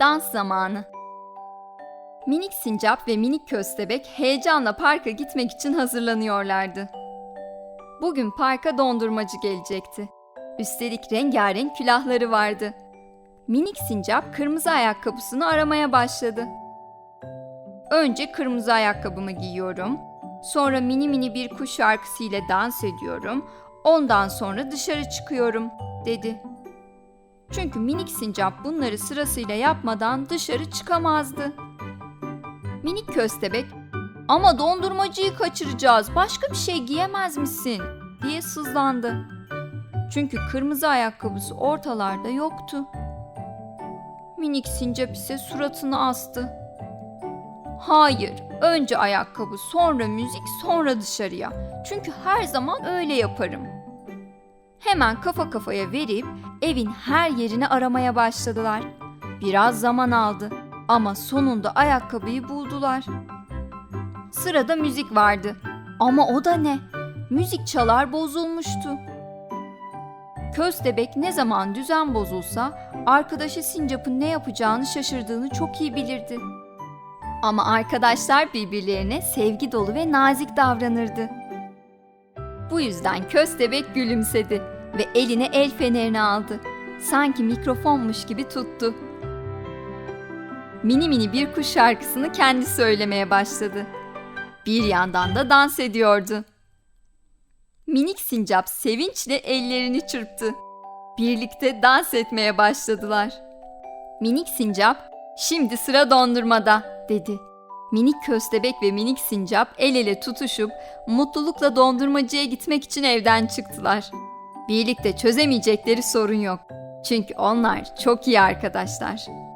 Dans zamanı. Minik sincap ve minik köstebek heyecanla parka gitmek için hazırlanıyorlardı. Bugün parka dondurmacı gelecekti. Üstelik rengarenk külahları vardı. Minik sincap kırmızı ayakkabısını aramaya başladı. Önce kırmızı ayakkabımı giyiyorum. Sonra mini mini bir kuş şarkısı ile dans ediyorum. Ondan sonra dışarı çıkıyorum, dedi. Çünkü minik sincap bunları sırasıyla yapmadan dışarı çıkamazdı. Minik köstebek, ama dondurmacıyı kaçıracağız, başka bir şey giyemez misin? diye sızlandı. Çünkü kırmızı ayakkabısı ortalarda yoktu. Minik sincap ise suratını astı. Hayır, önce ayakkabı, sonra müzik, sonra dışarıya. Çünkü her zaman öyle yaparım. Hemen kafa kafaya verip evin her yerini aramaya başladılar. Biraz zaman aldı ama sonunda ayakkabıyı buldular. Sırada müzik vardı. Ama o da ne? Müzik çalar bozulmuştu. Köstebek ne zaman düzen bozulsa arkadaşı Sincap'ın ne yapacağını şaşırdığını çok iyi bilirdi. Ama arkadaşlar birbirlerine sevgi dolu ve nazik davranırdı. Bu yüzden köstebek gülümsedi ve eline el fenerini aldı. Sanki mikrofonmuş gibi tuttu. Mini mini bir kuş şarkısını kendi söylemeye başladı. Bir yandan da dans ediyordu. Minik sincap sevinçle ellerini çırptı. Birlikte dans etmeye başladılar. Minik sincap, şimdi sıra dondurmada, dedi. Minik köstebek ve minik sincap el ele tutuşup mutlulukla dondurmacıya gitmek için evden çıktılar. Birlikte çözemeyecekleri sorun yok. Çünkü onlar çok iyi arkadaşlar.